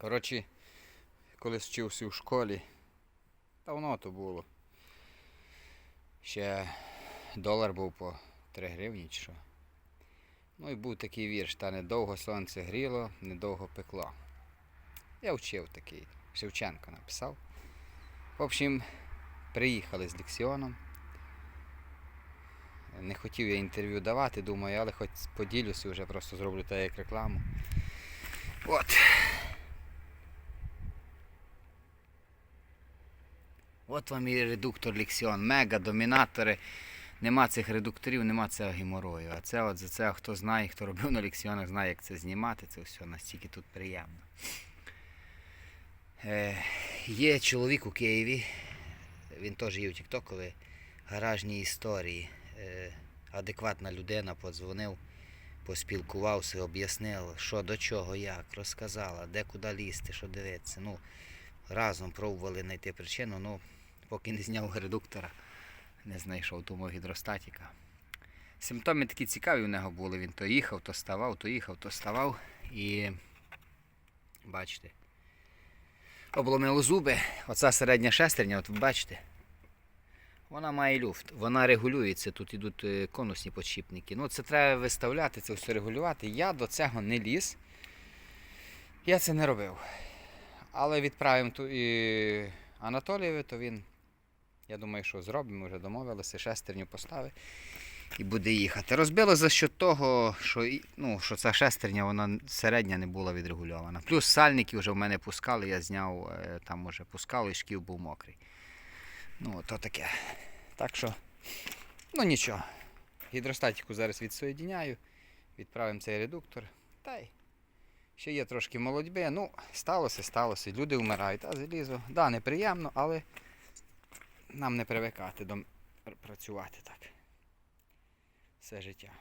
Коротше, колись вчився у школі, давно то було. Ще долар був по 3 гривні чи що. Ну і був такий вірш, та недовго сонце гріло, недовго пекло. Я вчив такий, Шевченко написав. В общем, приїхали з лексіоном. Не хотів я інтерв'ю давати, думаю, але хоч поділюся, вже просто зроблю так як рекламу. От. От вам і редуктор Лексіон. Мега, домінатори. Нема цих редукторів, нема цього геморою. А це от за це, хто знає, хто робив на лексіонах, знає, як це знімати, це все настільки тут приємно. Е, є чоловік у Києві, він теж є в Тіктокові, гаражні історії. Е, адекватна людина подзвонив, поспілкувався, об'яснив, що до чого, як, розказала, де куди лізти, що дивитися. Ну, разом пробували знайти причину, ну, поки не зняв редуктора, не знайшов тому гідростатіка. Симптоми такі цікаві в нього були. Він то їхав, то ставав, то їхав, то ставав. І бачите, обломило зуби. Оця середня шестерня, от бачите, вона має люфт, вона регулюється. Тут ідуть е, конусні подшипники. Ну, це треба виставляти, це все регулювати. Я до цього не ліз. Я це не робив. Але відправимо і Анатолієві, то він, я думаю, що зробимо, вже домовилися, шестерню поставить і буде їхати. Розбило за що того, що, ну, що ця шестерня вона середня не була відрегульована. Плюс сальники вже в мене пускали, я зняв, е, там уже пускали, і шків був мокрий. Ну, то таке. Так що, ну нічого. Гідростатику зараз відсоєдіняю, відправимо цей редуктор. Та й ще є трошки молодьби. Ну, сталося, сталося. Люди вмирають, а залізо. Да, неприємно, але нам не привикати до працювати так. Все життя.